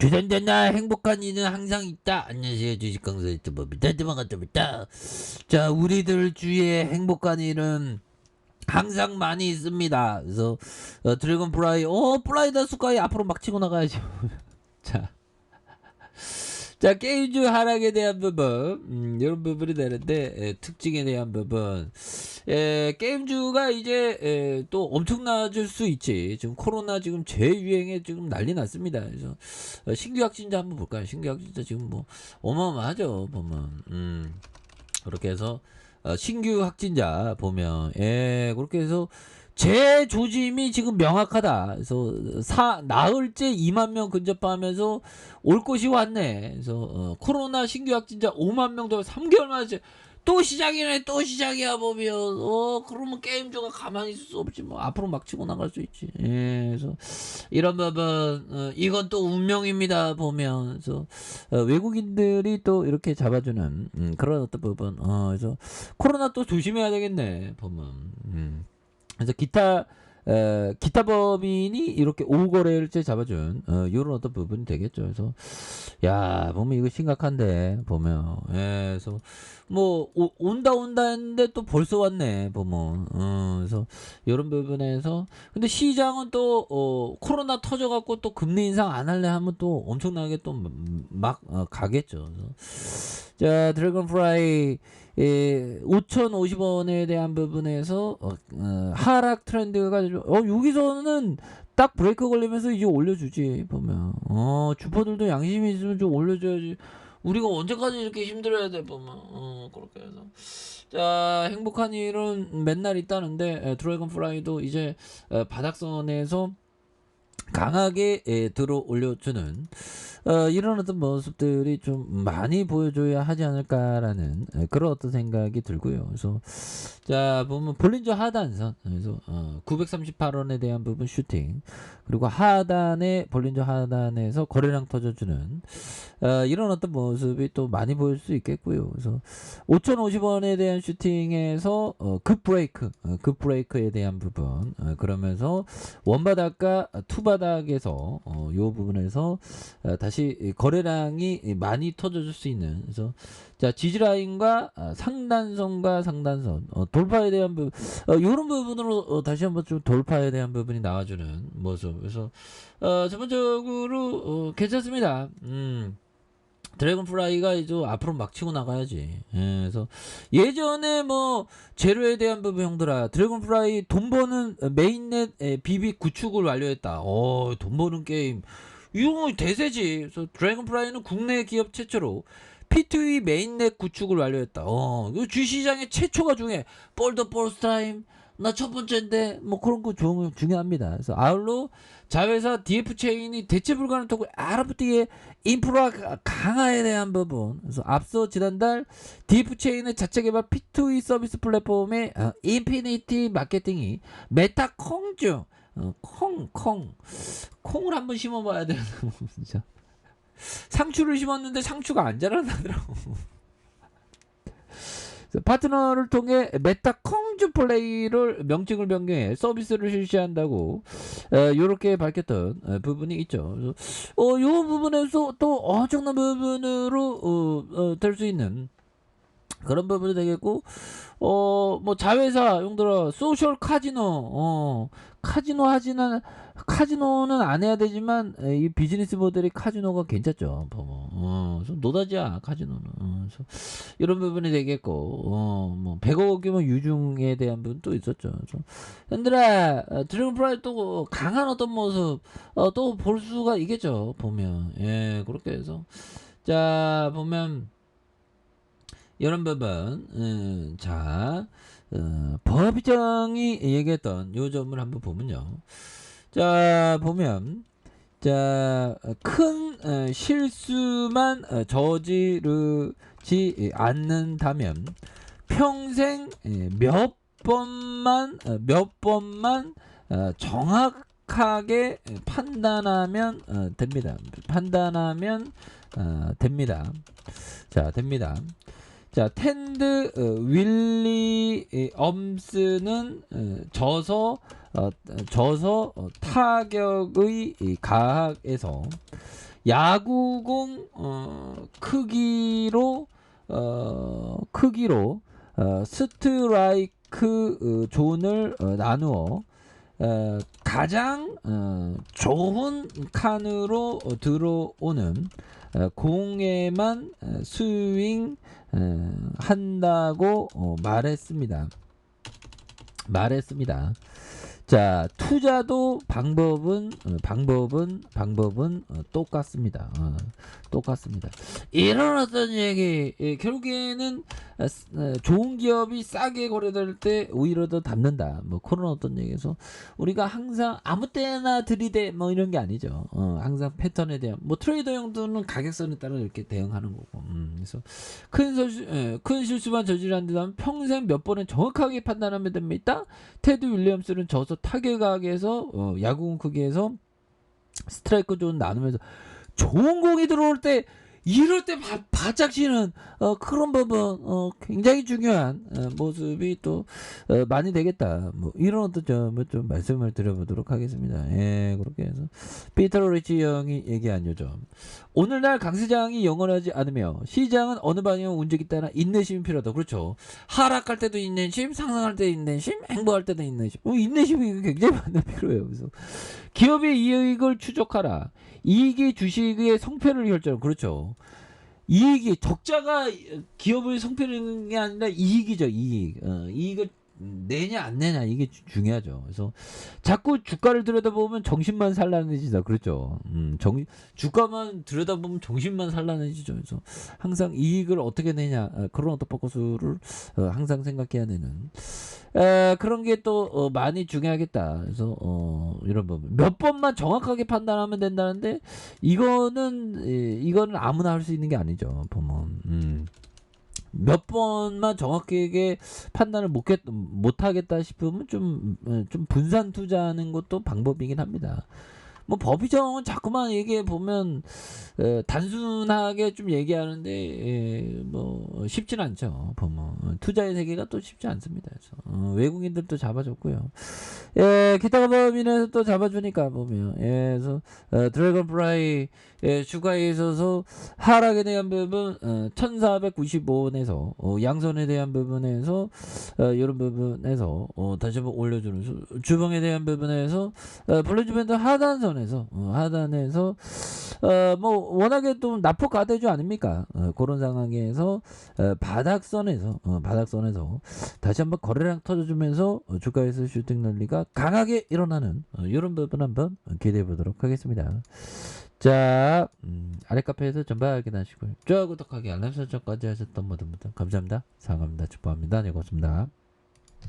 주전되나 행복한 이는 항상 있다. 안녕하세요 주식 강사 유튜버입니다. 드만가입니다 자 우리들 주위에 행복한 일은 항상 많이 있습니다. 그래서 어, 드래곤 플라이, 어 플라이다 수가이 앞으로 막 치고 나가야죠. 자. 자, 게임주 하락에 대한 부분, 음, 이런 부분이 되는데, 에, 특징에 대한 부분, 에, 게임주가 이제, 에, 또 엄청나질 수 있지. 지금 코로나 지금 재유행에 지금 난리 났습니다. 그래서, 어, 신규 확진자 한번 볼까요? 신규 확진자 지금 뭐, 어마어마하죠, 보면. 음, 그렇게 해서, 어, 신규 확진자 보면, 예, 그렇게 해서, 제 조짐이 지금 명확하다. 그래서 사 나흘째 2만 명 근접하면서 올 것이 왔네. 그래서 어, 코로나 신규 확진자 5만 명도 3개월 만에 또 시작이네. 또 시작이야 보면 어 그러면 게임주가 가만히 있을 수 없지 뭐 앞으로 막 치고 나갈 수 있지. 예, 그래서 이런 부분 어, 이건 또 운명입니다 보면 그래서 어, 외국인들이 또 이렇게 잡아주는 음, 그런 어떤 부분. 어, 그래서 코로나 또 조심해야 되겠네 보면. 음. 그래서 기타 에, 기타 법인이 이렇게 오거래일제 잡아준 어, 이런 어떤 부분이 되겠죠. 그래서 야 보면 이거 심각한데 보면 예, 그래서 뭐 오, 온다 온다 했는데 또 벌써 왔네 보면 어, 그래서 이런 부분에서 근데 시장은 또 어, 코로나 터져갖고 또 금리 인상 안 할래 하면 또 엄청나게 또막 어, 가겠죠. 그래서 자 드래곤 프라이 예, 5,050원에 대한 부분에서 어, 어, 하락 트렌드가 좀- 어 여기서는 딱 브레이크 걸리면서 이제 올려주지 보면. 어 주퍼들도 양심이 있으면 좀 올려줘야지. 우리가 언제까지 이렇게 힘들어야 돼 보면. 어 그렇게 해서. 자 행복한 일은 맨날 있다는데 에, 드래곤 플라이도 이제 에, 바닥선에서 강하게 에, 들어 올려주는 어, 이런 어떤 모습들이 좀 많이 보여줘야 하지 않을까라는 에, 그런 어떤 생각이 들고요. 그래서 자 보면 볼린저 하단선 그래서 어, 938원에 대한 부분 슈팅 그리고 하단에 볼린저 하단에서 거래량 터져주는 어, 이런 어떤 모습이 또 많이 보일 수 있겠고요. 그래서 5,050원에 대한 슈팅에서 어, 급 브레이크, 어, 급 브레이크에 대한 부분 어, 그러면서 원바닥과 투바닥에서 어, 요 부분에서 어, 다시 이 거래량이 많이 터져줄 수 있는 그래서 자 지지라인과 아, 상단선과 상단선 어, 돌파에 대한 부분 어, 이런 부분으로 어, 다시 한번 좀 돌파에 대한 부분이 나와주는 모습 그래서 어, 전반적으로 어, 괜찮습니다. 음. 드래곤 플라이가 이제 앞으로 막 치고 나가야지. 예, 그래서 예전에 뭐 재료에 대한 부분 형들아 드래곤 플라이 돈 버는 메인넷 에, 비비 구축을 완료했다. 어, 돈 버는 게임 이런 거 대세지. 그래서 드래곤 플라이는 국내 기업 최초로 P2E 메인넷 구축을 완료했다. 어, 이 주시장의 최초가 중에 볼더 볼스 타임 나 첫 번째인데 뭐 그런 거 중, 중요합니다. 그래서 아울러 자회사 DF 체인이 대체 불가능 토크 아랍티의 인프라 가- 강화에 대한 부분. 그래서 앞서 지난달 DF 체인의 자체 개발 P2E 서비스 플랫폼의 어, 인피니티 마케팅이 메타 콩중 어, 콩, 콩, 콩을 한번 심어봐야 되는 진짜. 상추를 심었는데 상추가 안 자라나더라고. 파트너를 통해 메타 콩주 플레이를 명칭을 변경해 서비스를 실시한다고 이렇게 밝혔던 어, 부분이 있죠. 어, 이 부분에서 또 엄청난 부분으로 어, 어, 될수 있는 그런 부분이 되겠고 어 뭐 자회사 용들어 소셜 카지노 어 카지노 하지는 카지노는 안 해야 되지만 에, 이 비즈니스 모델이 카지노가 괜찮죠 보면 어 그래서 노다지야 카지노는. 어, 이런 부분이 되겠고 어뭐 100억이면 유중에 대한 부분도 있었죠. 그래서 현들아 어, 드래곤 프라이 또 강한 어떤 모습 어, 또 볼 수가 있겠죠 보면. 예 그렇게 해서. 자 보면 이런 부분, 음, 자, 어, 법정이 얘기했던 요 점을 한번 보면요. 자, 보면, 자, 큰 어, 실수만 어, 저지르지 않는다면 평생 예, 몇 번만, 어, 몇 번만 어, 정확하게 판단하면 어, 됩니다. 판단하면 어, 됩니다. 자, 됩니다. 자, 텐드 어, 윌리 이, 엄스는 어, 져서 어, 어, 타격의 이 가학에서 야구공 어, 크기로 어, 크기로 어, 스트라이크 어, 존을 어, 나누어 어, 가장 어, 좋은 칸으로 어, 들어오는 어, 공에만 어, 스윙 어, 한다고 어, 말했습니다. 말했습니다. 자 투자도 방법은 어, 방법은 방법은 어, 똑같습니다. 어, 똑같습니다. 이런 어떤 얘기 예, 결국에는 어, 스- 어, 좋은 기업이 싸게 거래될 때 오히려 더 담는다. 뭐 그런 어떤 얘기에서 우리가 항상 아무 때나 들이대 뭐 이런 게 아니죠. 어, 항상 패턴에 대한 뭐 트레이더 형들은 가격선에 따라 이렇게 대응하는 거고. 음, 그래서 큰 실수 예, 큰 실수만 저지른 데다면 평생 몇 번은 정확하게 판단하면 됩니다. 테드 윌리엄스는 저서 타격각에서 어, 야구공 크기에서 스트라이크 존 나누면서 좋은 공이 들어올 때 이럴 때 바, 바짝 치는 어, 그런 부분 어, 굉장히 중요한 어, 모습이 또 어, 많이 되겠다. 뭐 이런 어떤 점을 좀 말씀을 드려보도록 하겠습니다. 예, 그렇게 해서 피터 리치 형이 얘기한 요점. 오늘날 강세장이 영원하지 않으며 시장은 어느 방향 운적이 따라 인내심이 필요하다. 그렇죠. 하락할 때도 인내심, 상승할 때 인내심, 행보할 때도 인내심. 어, 인내심이 굉장히 많이 필요해요. 그래서 기업의 이익을 추적하라. 이익이 주식의 성패를 결정. 그렇죠. 이익이 적자가 기업의 성패는 게 아니라 이익이죠. 이익. 어, 이익을 내냐 안 내냐 이게 주- 중요하죠. 그래서 자꾸 주가를 들여다보면 정신만 산란해지다. 그렇죠. 음, 정 주가만 들여다보면 정신만 산란해지죠. 그래서 항상 이익을 어떻게 내냐 어, 그런 어떤 포커스를 어, 항상 생각해야 되는 에, 그런 게또 많이 중요하겠다. 그래서 어, 이런 부분 몇 번만 정확하게 판단하면 된다는데 이거는 예, 이거는 아무나 할 수 있는 게 아니죠. 보면 음. 몇 번만 정확하게 판단을 못, 했, 못 하겠다 싶으면 좀, 어, 좀 분산 투자하는 것도 방법이긴 합니다. 뭐 법이정은 자꾸만 얘기해 보면 어, 단순하게 좀 얘기하는데 예, 뭐 쉽진 않죠. 보면 어, 투자의 세계가 또 쉽지 않습니다. 그래서 어, 외국인들도 잡아줬고요. 예, 기타 법인에서 또 잡아주니까 보면 예, 그래서 어, 드래곤 프라이 예, 주가에 있어서 하락에 대한 부분 어, 1495원에서 어, 양선에 대한 부분에서 어, 이런 부분에서 어, 다시 한번 올려주는 수- 주봉에 대한 부분에서 어, 블루즈밴드 하단선에 서 어, 하단에서 어, 뭐 워낙에 또 납폭 가대주 아닙니까? 어, 그런 상황에서 어, 바닥선에서 어, 바닥선에서 다시 한번 거래량 터져주면서 어, 주가에서 슈팅 랠리가 강하게 일어나는 어, 이런 부분 한번 기대해 보도록 하겠습니다. 자, 음, 아래 카페에서 전방 확인하시고요. 좋아요, 구독하기, 알람 설정까지 하셨던 모든 분들 감사합니다. 사랑합니다. 축복합니다. 네, 고맙습니다.